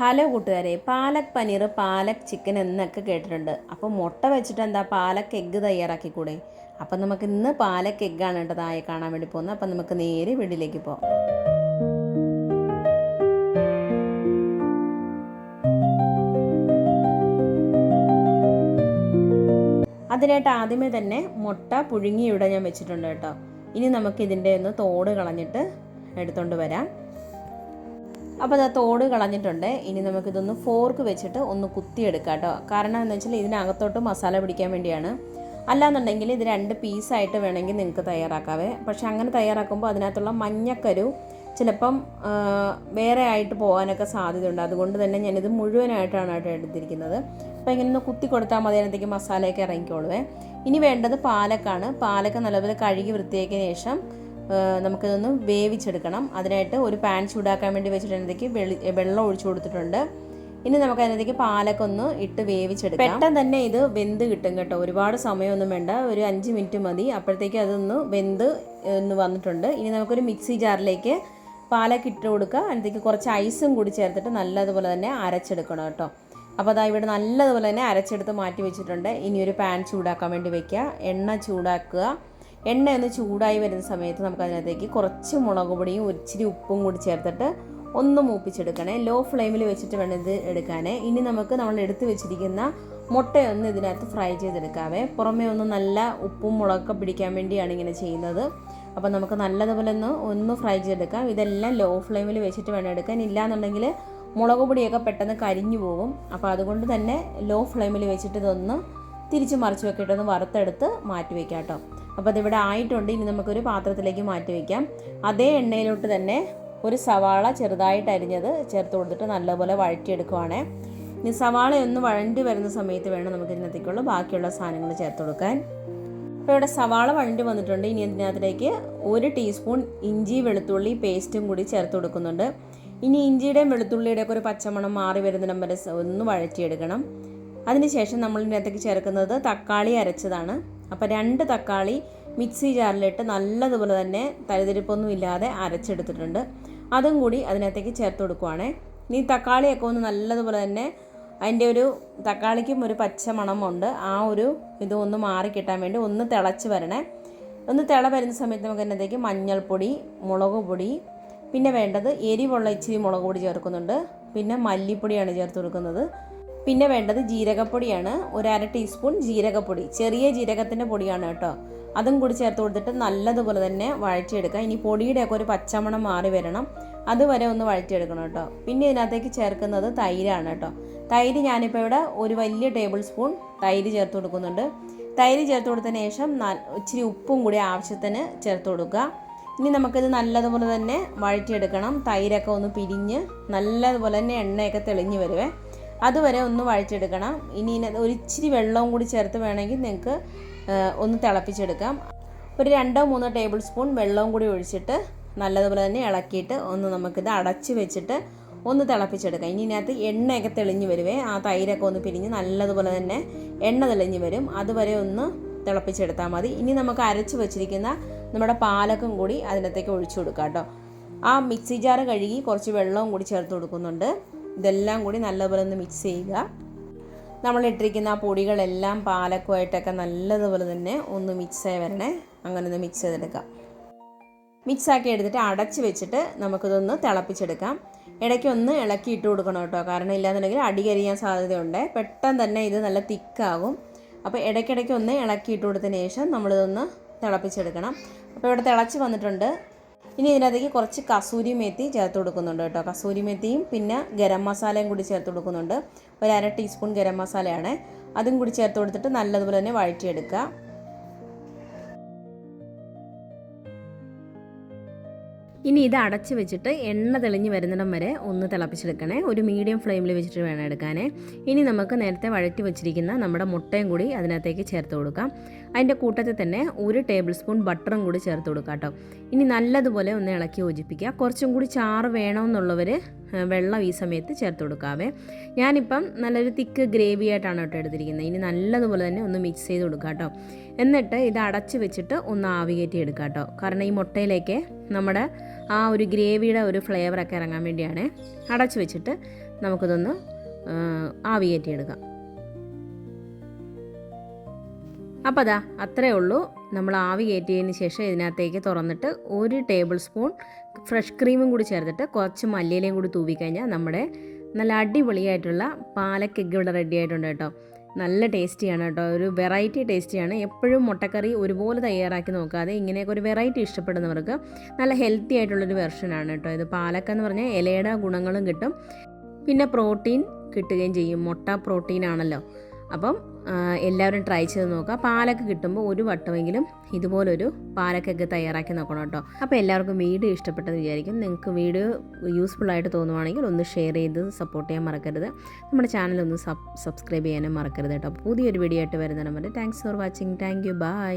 Hello കൂട്ടുകാരെ palak paneer palak chicken എന്നൊക്കെ കേട്ടിട്ടുണ്ട്. അപ്പോൾ മുട്ട വെച്ചിട്ട് എന്താ പാലക് എഗ്ഗ് തയ്യാറാക്കിക്കൂടെ? അപ്പം നമുക്ക് ഇന്ന് പാലക് എഗ്ഗാണ് കേട്ടോ താഴെ കാണാൻ വേണ്ടി പോകുന്നത്. അപ്പം നമുക്ക് നേരെ വീട്ടിലേക്ക് പോകാം അതിനായിട്ട് ആദ്യമേ തന്നെ മുട്ട പുഴുങ്ങി ഇവിടെ ഞാൻ വെച്ചിട്ടുണ്ട് കേട്ടോ. ഇനി നമുക്ക് ഇതിന്റെ ഒന്ന് തോട് കളഞ്ഞിട്ട് എടുത്തുകൊണ്ട് വരാം. അപ്പോൾ അത് തോട് കളഞ്ഞിട്ടുണ്ട്. ഇനി നമുക്കിതൊന്ന് ഫോർക്ക് വെച്ചിട്ട് ഒന്ന് കുത്തിയെടുക്കാം കേട്ടോ. കാരണം എന്ന് വെച്ചാൽ ഇതിനകത്തോട്ട് മസാല പിടിക്കാൻ വേണ്ടിയാണ്. അല്ലാന്നുണ്ടെങ്കിൽ ഇത് രണ്ട് പീസായിട്ട് വേണമെങ്കിൽ നിങ്ങൾക്ക് തയ്യാറാക്കാവേ. പക്ഷെ അങ്ങനെ തയ്യാറാക്കുമ്പോൾ അതിനകത്തുള്ള മഞ്ഞക്കരു ചിലപ്പം വേറെ ആയിട്ട് പോകാനൊക്കെ സാധ്യതയുണ്ട്. അതുകൊണ്ട് തന്നെ ഞാനിത് മുഴുവനായിട്ടാണ് എടുത്തിരിക്കുന്നത്. അപ്പോൾ ഇങ്ങനെ ഒന്ന് കുത്തി കൊടുത്താൽ മതി അതിനകത്തേക്ക് മസാലയൊക്കെ ഇറങ്ങിക്കോളുവേ. ഇനി വേണ്ടത് പാലക്കാണ്. പാലക്ക നല്ലപോലെ കഴുകി വൃത്തിയാക്കിയ ശേഷം നമുക്കിതൊന്ന് വേവിച്ചെടുക്കണം. അതിനായിട്ട് ഒരു പാൻ ചൂടാക്കാൻ വേണ്ടി വെച്ചിട്ട് അതിനകത്തേക്ക് വെളി വെള്ളം ഒഴിച്ചു കൊടുത്തിട്ടുണ്ട്. ഇനി നമുക്ക് അതിനകത്തേക്ക് പാലൊക്കെ ഒന്ന് ഇട്ട് വേവിച്ചെടുക്കാം. പെട്ടെന്ന് തന്നെ ഇത് വെന്ത് കിട്ടും കേട്ടോ. ഒരുപാട് സമയമൊന്നും വേണ്ട. ഒരു അഞ്ച് മിനിറ്റ് മതി. അപ്പോഴത്തേക്ക് അതൊന്ന് വെന്ത് ഒന്ന് വന്നിട്ടുണ്ട്. ഇനി നമുക്കൊരു മിക്സി ജാറിലേക്ക് പാലൊക്കെ ഇട്ട് കൊടുക്കുക. അതിനകത്തേക്ക് കുറച്ച് ഐസും കൂടി ചേർത്തിട്ട് നല്ലതുപോലെ തന്നെ അരച്ചെടുക്കണം കേട്ടോ. അപ്പോൾ അതാ ഇവിടെ നല്ലതുപോലെ തന്നെ അരച്ചെടുത്ത് മാറ്റി വെച്ചിട്ടുണ്ട്. ഇനി ഒരു പാൻ ചൂടാക്കാൻ വേണ്ടി വെക്കുക. എണ്ണ ചൂടാക്കുക. എണ്ണ ഒന്ന് ചൂടായി വരുന്ന സമയത്ത് നമുക്ക് അതിനകത്തേക്ക് കുറച്ച് മുളക് പൊടിയും ഒരിച്ചിരി ഉപ്പും കൂടി ചേർത്തിട്ട് ഒന്ന് മൂപ്പിച്ചെടുക്കണേ. ലോ ഫ്ലെയിമിൽ വെച്ചിട്ട് വേണം ഇത് എടുക്കാനേ. ഇനി നമുക്ക് നമ്മൾ എടുത്തു വെച്ചിരിക്കുന്ന മുട്ടയൊന്ന് ഇതിനകത്ത് ഫ്രൈ ചെയ്തെടുക്കാവേ. പുറമേ ഒന്ന് നല്ല ഉപ്പും മുളകൊക്കെ പിടിക്കാൻ വേണ്ടിയാണ് ഇങ്ങനെ ചെയ്യുന്നത്. അപ്പോൾ നമുക്ക് നല്ലതുപോലെ ഒന്ന് ഒന്ന് ഫ്രൈ ചെയ്തെടുക്കാം. ഇതെല്ലാം ലോ ഫ്ലെയിമിൽ വെച്ചിട്ട് വേണം എടുക്കാൻ. ഇല്ലാന്നുണ്ടെങ്കിൽ മുളക് പൊടിയൊക്കെ പെട്ടെന്ന് കരിഞ്ഞു പോകും. അപ്പോൾ അതുകൊണ്ട് തന്നെ ലോ ഫ്ലെയിമിൽ വെച്ചിട്ട് ഇതൊന്ന് തിരിച്ച് മറിച്ച് വെക്കിയിട്ടൊന്ന് വറുത്തെടുത്ത് മാറ്റി വെക്കാം കേട്ടോ അപ്പോൾ അതിവിടെ ആയിട്ടുണ്ട്. ഇനി നമുക്കൊരു പാത്രത്തിലേക്ക് മാറ്റി വയ്ക്കാം അതേ എണ്ണയിലോട്ട് തന്നെ ഒരു സവാള ചെറുതായിട്ട് അരിഞ്ഞത് ചേർത്ത് കൊടുത്തിട്ട് നല്ലപോലെ വഴറ്റിയെടുക്കുവാണേ. ഇനി സവാള ഒന്ന് വഴണ്ടി വരുന്ന സമയത്ത് വേണം നമുക്ക് ഇതിനകത്തേക്കുള്ള ബാക്കിയുള്ള സാധനങ്ങൾ ചേർത്ത് കൊടുക്കാൻ. അപ്പോൾ ഇവിടെ സവാള വഴണ്ടി വന്നിട്ടുണ്ട്. ഇനി ഇതിനകത്തേക്ക് ഒരു ടീസ്പൂൺ ഇഞ്ചി വെളുത്തുള്ളി പേസ്റ്റും കൂടി ചേർത്ത് കൊടുക്കുന്നുണ്ട്. ഇനി ഇഞ്ചിയുടെയും വെളുത്തുള്ളിയുടെയും ഒക്കെ ഒരു പച്ചമണം മാറി വരുന്നിടം വരെ ഒന്ന് വഴറ്റിയെടുക്കണം. അതിനുശേഷം നമ്മൾ ഇതിനകത്തേക്ക് ചേർക്കുന്നത് തക്കാളി അരച്ചതാണ്. അപ്പോൾ രണ്ട് തക്കാളി മിക്സി ജാറിലിട്ട് നല്ലതുപോലെ തന്നെ തരിതിരിപ്പൊന്നും ഇല്ലാതെ അരച്ചെടുത്തിട്ടുണ്ട്. അതും കൂടി അതിനകത്തേക്ക് ചേർത്ത് കൊടുക്കുവാണേ. ഇനി തക്കാളിയൊക്കെ ഒന്ന് നല്ലതുപോലെ തന്നെ അതിന്റെ ഒരു തക്കാളിക്കും ഒരു പച്ച മണമുണ്ട്. ആ ഒരു ഇത് ഒന്ന് മാറി കിട്ടാൻ വേണ്ടി ഒന്ന് തിളച്ച് വരണേ. ഒന്ന് തിള വരുന്ന സമയത്ത് നമുക്ക് അതിനകത്തേക്ക് മഞ്ഞൾപ്പൊടി മുളക് പൊടി പിന്നെ വേണ്ടത് എരിവുള്ള ഇച്ചിരി മുളക് പൊടി ചേർക്കുന്നുണ്ട്. പിന്നെ മല്ലിപ്പൊടിയാണ് ചേർത്ത് കൊടുക്കുന്നത്. പിന്നെ വേണ്ടത് ജീരകപ്പൊടിയാണ്. ഒരു അര ടീസ്പൂൺ ജീരകപ്പൊടി. ചെറിയ ജീരകത്തിന്റെ പൊടിയാണ് കേട്ടോ. അതും കൂടി ചേർത്ത് കൊടുത്തിട്ട് നല്ലതുപോലെ തന്നെ വഴറ്റിയെടുക്കുക. ഇനി പൊടിയുടെയൊക്കെ ഒരു പച്ചമണം മാറി വരണം. അതുവരെ ഒന്ന് വഴറ്റിയെടുക്കണം കേട്ടോ. പിന്നെ ഇതിനകത്തേക്ക് ചേർക്കുന്നത് തൈരാണ് കേട്ടോ. തൈര് ഞാനിപ്പോൾ ഇവിടെ ഒരു വലിയ ടേബിൾ സ്പൂൺ തൈര് ചേർത്ത് കൊടുക്കുന്നുണ്ട്. തൈര് ചേർത്ത് കൊടുത്തതിന് ശേഷം ഇച്ചിരി ഉപ്പും കൂടി ആവശ്യത്തിന് ചേർത്ത് കൊടുക്കുക. ഇനി നമുക്കിത് നല്ലതുപോലെ തന്നെ വഴറ്റിയെടുക്കണം. തൈരൊക്കെ ഒന്ന് പിരിഞ്ഞ് നല്ലതുപോലെ തന്നെ എണ്ണയൊക്കെ തെളിഞ്ഞ് വരുവേ. അതുവരെ ഒന്ന് വഴച്ചെടുക്കണം ഇനി ഒരു ഇച്ചിരി വെള്ളവും കൂടി ചേർത്ത് വേണമെങ്കിൽ നിങ്ങൾക്ക് ഒന്ന് തിളപ്പിച്ചെടുക്കാം. ഒരു രണ്ടോ മൂന്നോ ടേബിൾ സ്പൂൺ വെള്ളവും കൂടി ഒഴിച്ചിട്ട് നല്ലതുപോലെ തന്നെ ഇളക്കിയിട്ട് ഒന്ന് നമുക്കിത് അടച്ച് വെച്ചിട്ട് ഒന്ന് തിളപ്പിച്ചെടുക്കാം. ഇനി ഇതിനകത്ത് എണ്ണയൊക്കെ തെളിഞ്ഞ് വരുവേ ആ തൈരൊക്കെ ഒന്ന് പിരിഞ്ഞ് നല്ലതുപോലെ തന്നെ എണ്ണ തെളിഞ്ഞ് വരും. അതുവരെ ഒന്ന് തിളപ്പിച്ചെടുത്താൽ മതി. ഇനി നമുക്ക് അരച്ച് വെച്ചിരിക്കുന്ന നമ്മുടെ പാലക്കും കൂടി അതിനകത്തേക്ക് ഒഴിച്ചു കൊടുക്കാം കേട്ടോ. ആ മിക്സി ജാറ് കഴുകി കുറച്ച് വെള്ളവും കൂടി ചേർത്ത് കൊടുക്കുന്നുണ്ട്. ഇതെല്ലാം കൂടി നല്ലപോലെ ഒന്ന് മിക്സ് ചെയ്യുക. നമ്മൾ ഇട്ടിരിക്കുന്ന ആ പൊടികളെല്ലാം പാലക്കുമായിട്ടൊക്കെ നല്ലതുപോലെ തന്നെ ഒന്ന് മിക്സായി വരണേ. അങ്ങനെ ഒന്ന് മിക്സ് ചെയ്തെടുക്കാം. മിക്സാക്കി എടുത്തിട്ട് അടച്ച് വെച്ചിട്ട് നമുക്കിതൊന്ന് തിളപ്പിച്ചെടുക്കാം. ഇടയ്ക്ക് ഒന്ന് ഇളക്കി ഇട്ട് കൊടുക്കണം കേട്ടോ. കാരണം ഇല്ലാന്നുണ്ടെങ്കിൽ അടി കരിയാൻ സാധ്യതയുണ്ട്. പെട്ടെന്ന് തന്നെ ഇത് നല്ല തിക്കാകും. അപ്പോൾ ഇടയ്ക്കിടയ്ക്ക് ഒന്ന് ഇളക്കി ഇട്ട് കൊടുത്തതിന് ശേഷം നമ്മളിതൊന്ന് തിളപ്പിച്ചെടുക്കണം. അപ്പോൾ ഇവിടെ തിളച്ച് വന്നിട്ടുണ്ട്. ഇനി ഇതിനകത്തേക്ക് കുറച്ച് കസൂരി മേത്തി ചേർത്ത് കൊടുക്കുന്നുണ്ട് കേട്ടോ. കസൂരി മേത്തിയും പിന്നെ ഗരം മസാലയും കൂടി ചേർത്ത് കൊടുക്കുന്നുണ്ട്. ഒരു അര ടീസ്പൂൺ ഗരം മസാലയാണ്. അതും കൂടി ചേർത്ത് കൊടുത്തിട്ട് നല്ലതുപോലെ തന്നെ വഴറ്റിയെടുക്കുക. ഇനി ഇത് അടച്ച് വെച്ചിട്ട് എണ്ണ തെളിഞ്ഞ് വരുന്നിടം വരെ ഒന്ന് തിളപ്പിച്ചെടുക്കണേ. ഒരു മീഡിയം ഫ്ലെയിമിൽ വെച്ചിട്ട് വേണം എടുക്കാനേ. ഇനി നമുക്ക് നേരത്തെ വഴറ്റി വെച്ചിരിക്കുന്ന നമ്മുടെ മുട്ടയും കൂടി അതിനകത്തേക്ക് ചേർത്ത് കൊടുക്കാം. അതിന്റെ കൂട്ടത്തിൽ തന്നെ ഒരു ടേബിൾ സ്പൂൺ ബട്ടറും കൂടി ചേർത്ത് കൊടുക്കാം കേട്ടോ. ഇനി നല്ലതുപോലെ ഒന്ന് ഇളക്കി യോജിപ്പിക്കുക. കുറച്ചും കൂടി ചാറ് വേണമെന്നുള്ളവർ വെള്ളം ഈ സമയത്ത് ചേർത്ത് കൊടുക്കാവേ. ഞാനിപ്പം നല്ലൊരു തിക്ക് ഗ്രേവി ആയിട്ടാണ് കേട്ടോ എടുത്തിരിക്കുന്നത്. ഇനി നല്ലതുപോലെ തന്നെ ഒന്ന് മിക്സ് ചെയ്ത് കൊടുക്കാം കേട്ടോ. എന്നിട്ട് ഇത് അടച്ച് വെച്ചിട്ട് ഒന്ന് ആവി കയറ്റി എടുക്കാം കേട്ടോ. കാരണം ഈ മുട്ടയിലേക്ക് നമ്മുടെ ആ ഒരു ഗ്രേവിയുടെ ഒരു ഫ്ലേവറൊക്കെ ഇറങ്ങാൻ വേണ്ടിയാണ്. അടച്ച് വെച്ചിട്ട് നമുക്കിതൊന്ന് ആവി കയറ്റി എടുക്കാം. അപ്പോൾ അതാ അത്രയേ ഉള്ളൂ. നമ്മൾ ആവി കയറ്റിയതിന് ശേഷം ഇതിനകത്തേക്ക് തുറന്നിട്ട് ഒരു ടേബിൾ സ്പൂൺ ഫ്രഷ് ക്രീമും കൂടി ചേർത്തിട്ട് കുറച്ച് മല്ലിയിലയും കൂടി തൂവിക്കഴിഞ്ഞാൽ നമ്മുടെ നല്ല അടിപൊളിയായിട്ടുള്ള പാലക്ക് എഗ്ഗ് ഇവിടെ റെഡി ആയിട്ടുണ്ട് കേട്ടോ. നല്ല ടേസ്റ്റിയാണ് കേട്ടോ. ഒരു വെറൈറ്റി ടേസ്റ്റിയാണ്. എപ്പോഴും മുട്ടക്കറി ഒരുപോലെ തയ്യാറാക്കി നോക്കാതെ ഇങ്ങനെയൊക്കെ ഒരു വെറൈറ്റി ഇഷ്ടപ്പെടുന്നവർക്ക് നല്ല ഹെൽത്തി ആയിട്ടുള്ളൊരു വെർഷനാണ് കേട്ടോ. ഇത് പാലക്കെന്ന് പറഞ്ഞാൽ ഇലയുടെ ഗുണങ്ങളും കിട്ടും. പിന്നെ പ്രോട്ടീൻ കിട്ടുകയും ചെയ്യും. മുട്ട പ്രോട്ടീൻ ആണല്ലോ. അപ്പം എല്ലാവരും ട്രൈ ചെയ്ത് നോക്കുക പാലൊക്കെ കിട്ടുമ്പോൾ ഒരു വട്ടമെങ്കിലും ഇതുപോലൊരു പാലക്കൊക്കെ തയ്യാറാക്കി നോക്കണം കേട്ടോ. അപ്പോൾ എല്ലാവർക്കും വീഡിയോ ഇഷ്ടപ്പെട്ടെന്ന് വിചാരിക്കും. നിങ്ങൾക്ക് വീഡിയോ യൂസ്ഫുൾ ആയിട്ട് തോന്നുവാണെങ്കിൽ ഒന്ന് ഷെയർ ചെയ്ത് സപ്പോർട്ട് ചെയ്യാൻ മറക്കരുത്. നമ്മുടെ ചാനൽ ഒന്ന് സബ് സബ്സ്ക്രൈബ് ചെയ്യാനും മറക്കരുത് കേട്ടോ. പുതിയൊരു വീഡിയോ ആയിട്ട് വരുന്നതിന് thanks for watching thank you bye